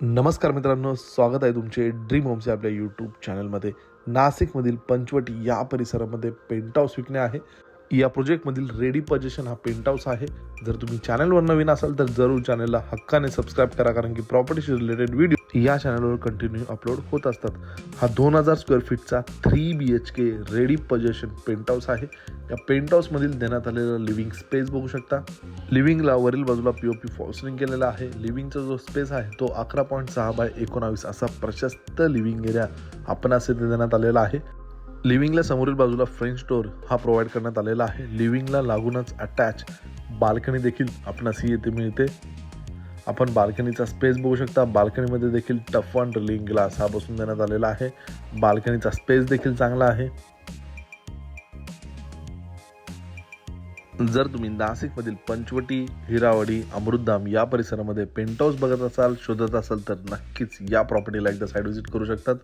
नमस्कार मित्रांनो स्वागत आहे तुमचे ड्रीम होम्स आपल्या यूट्यूब चॅनलमध्ये नाशिकमधील पंचवटी या परिसरामध्ये पेंट हाऊस विकणे आहे. या प्रोजेक्टमधील रेडी पजेशन हा पेंट हाऊस आहे. जर तुम्ही चॅनलवर नवीन असाल तर जरूर चॅनलला हक्काने सबस्क्राईब करा कारण की प्रॉपर्टीशी रिलेटेड व्हिडिओ या चॅनलवर कंटिन्यू अपलोड होत असतात. हा दोन हजार square फीटचा three B H K ready possession penthouse आहे. या पेंट हाऊसमधील देण्यात आलेला लिव्हिंग स्पेस बघू शकता. लिव्हिंगला वरील बाजूला पी ओ पी फॉल्सनिंग केलेला आहे. लिव्हिंगचा जो स्पेस आहे तो अकरा पॉईंट सहा बाय एकोणावीस असा प्रशस्त लिव्हिंग एरिया आपण असे देण्यात आलेला आहे. लिव्हिंगला समोरील बाजूला फ्रेंच डोअर हा प्रोव्हाइड करण्यात आलेला आहे. लिव्हिंगला लागूनच अटॅच बाल्कनी देखील आपणास ही येथे मिळते. आपण बाल्कनीचा स्पेस बघू शकता. बाल्कनीमध्ये देखील टफ वन ड्रिलिंग ग्लास हा बसून देण्यात आलेला आहे. बाल्कनीचा स्पेस देखील चांगला आहे. जर तुम्ही नाशिकमधील पंचवटी हिरावडी अमृतधाम या परिसरामध्ये पेंट हाऊस बघत असाल शोधत असाल तर नक्कीच या प्रॉपर्टीला एकदा साईड व्हिजिट करू शकतात.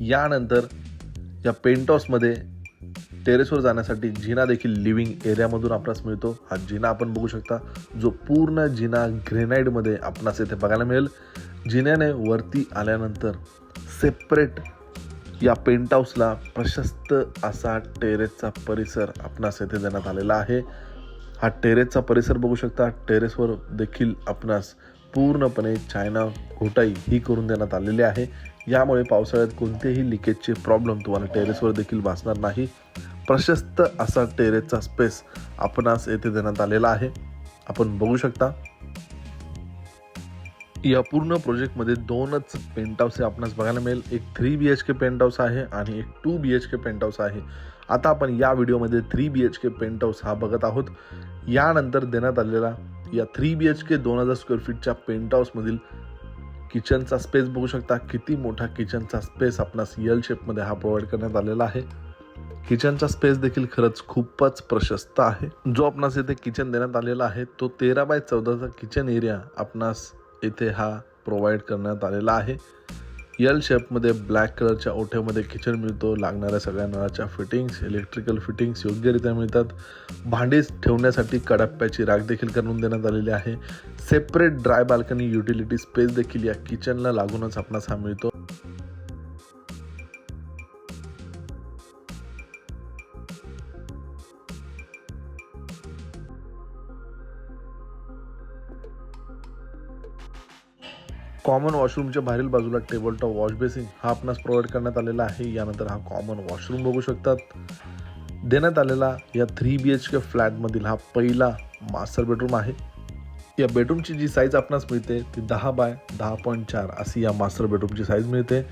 यानंतर या पेंटॉसमध्ये टेरेसवर जाण्यासाठी जिना देखील लिव्हिंग एरियामधून आपणास मिळतो. हा जिना आपण बघू शकता. जो पूर्ण जिना ग्रेनाईडमध्ये आपणास येथे बघायला मिळेल. जिन्याने वरती आल्यानंतर सेपरेट या पेंट हाऊसला प्रशस्त असा टेरेसचा परिसर आपणास येथे देण्यात आलेला आहे. हा टेरेसचा परिसर बघू शकता. टेरेसवर देखील आपणास पूर्णपणे चायना घोटाई ही करून देण्यात आलेली आहे. यामुळे पावसाळ्यात कोणतेही लिकेजचे प्रॉब्लेम तुम्हाला टेरेसवर देखील भासणार नाही. प्रशस्त असा टेरेसचा स्पेस आपणास येथे देण्यात आलेला आहे. आपण बघू शकता या पूर्ण प्रोजेक्टमध्ये दोनच पेंट हाऊस हे आपणास बघायला मिळेल. एक three B H K penthouse आहे आणि एक two B H K penthouse आहे. आता आपण या व्हिडिओमध्ये three B H K penthouse हा बघत आहोत. यानंतर देण्यात आलेला या थ्री बी एच के दोन हजार स्क्वेअर फीटच्या पेंट हाऊसमधील किचनचा स्पेस बघू शकता. किती मोठा किचनचा स्पेस आपणास यल शेपमध्ये हा प्रोव्हाइड करण्यात आलेला आहे. किचनचा स्पेस देखील खरंच खूपच प्रशस्त आहे. जो आपणास येथे किचन देण्यात आलेला आहे तो तेरा बाय चौदाचा किचन एरिया आपणास येथे हा प्रोव्हाइड करण्यात आलेला आहे. यल शेपमध्ये ब्लॅक कलरच्या ओठ्यामध्ये किचन मिळतो. लागणाऱ्या सगळ्या नळाच्या फिटिंग्स इलेक्ट्रिकल फिटिंग्स योग्यरित्या मिळतात. भांडी ठेवण्यासाठी कडप्प्याची राख देखील करून देण्यात आलेली आहे. Separate dry balcony utility space देखील या किचनला लागूनच आपणास हा मिळतो. कॉमन वॉशरूमच्या बाहेरील बाजूला टेबल टॉप वॉश बेसिन हा आपणास प्रोव्हाइड करण्यात आलेला आहे. यानंतर हा कॉमन वॉशरूम बघू शकतात. देण्यात आलेला या थ्री बी एच के फ्लॅटमधील हा पहिला मास्टर बेडरूम आहे. या बेडरूमची जी साईज आपणास मिळते ती दहा बाय दहा पॉईंट चार अशी या मास्टर बेडरूमची साईज मिळते.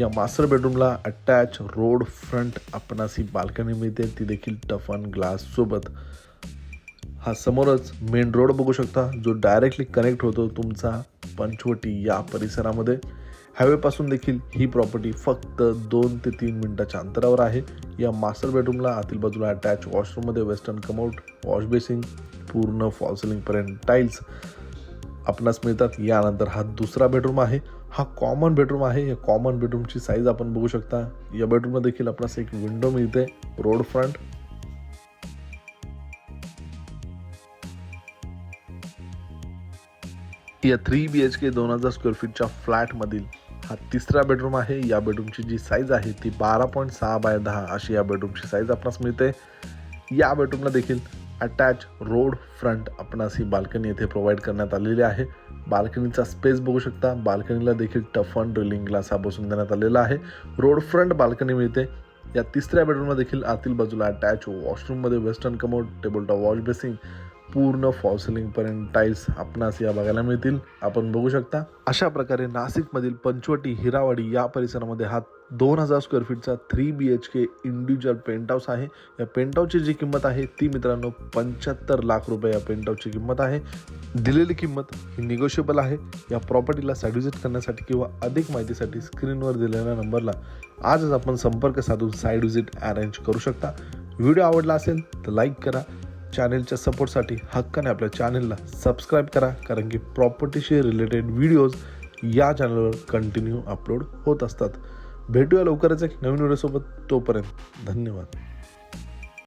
या मास्टर बेडरूमला अटॅच रोड फ्रंट आपणास ही बाल्कनी मिळते. ती देखील टफन ग्लास सोबत. हा समोरच मेन रोड बघू शकता जो डायरेक्टली कनेक्ट होतो तुमचा पंचवटी या परिसरामध्ये. हायवेपासून देखील ही प्रॉपर्टी फक्त दोन ते तीन मिनटाच्या अंतरावर आहे. या मास्टर बेडरूमला आतील बाजूला अटॅच वॉशरूममध्ये वेस्टर्न कमआउट वॉश बेसिंग पूर्ण फॉल सिलिंगपर्यंत टाईल्स आपणास मिळतात. यानंतर हा दुसरा बेडरूम आहे. हा कॉमन बेडरूम आहे. या कॉमन बेडरूमची साईज आपण बघू शकता. या बेडरूममध्ये देखील आपणास एक विंडो मिळते. रोड फ्रंट या थ्री बी एच के दोन हजार स्क्वेअर फीटच्या फ्लॅटमधील हा तिसरा बेडरूम आहे. या बेडरूमची जी साईज आहे ती बारा पॉईंट सहा बाय दहा अशी या बेडरूमची साईज आपणास मिळते. या बेडरूमला देखील अटॅच रोड फ्रंट आपणास ही बाल्कनी येथे प्रोव्हाइड करण्यात आलेली आहे. बाल्कनीचा स्पेस बघू शकता. बाल्कनीला देखील टफन ड्रिलिंग ग्लास हा बसून देण्यात आलेला आहे. रोड फ्रंट बाल्कनी मिळते. या तिसऱ्या बेडरूमला देखील आतील बाजूला attach वॉशरूममध्ये western commode table top wash basin पूर्ण फॉल सिलिंगपर्यंत टाईल्स आपणास या बघायला मिळतील. आपण बघू शकता अशा प्रकारे नाशिकमधील पंचवटी हिरावाडी या परिसरामध्ये हा दोन हजार square फीटचा three B H K individual penthouse आहे. या पेंट हाऊसची जी किंमत आहे ती मित्रांनो पंच्याहत्तर लाख रुपये या पेंट हाऊसची किंमत आहे. दिलेली किंमत ही निगोशिएबल आहे. या प्रॉपर्टीला साईड व्हिजिट करण्यासाठी किंवा अधिक माहितीसाठी स्क्रीनवर दिलेल्या नंबरला आजच आपण संपर्क साधून साईड विजिट अरेंज करू शकता. व्हिडिओ आवडला असेल तर लाईक करा. चॅनेलच्या सपोर्टसाठी हक्काने आपल्या चॅनेलला सबस्क्राईब करा कारण की प्रॉपर्टीशी रिलेटेड व्हिडिओज या चॅनलवर कंटिन्यू अपलोड होत असतात. भेटूया लवकरच एक नवीन व्हिडिओसोबत तोपर्यंत धन्यवाद.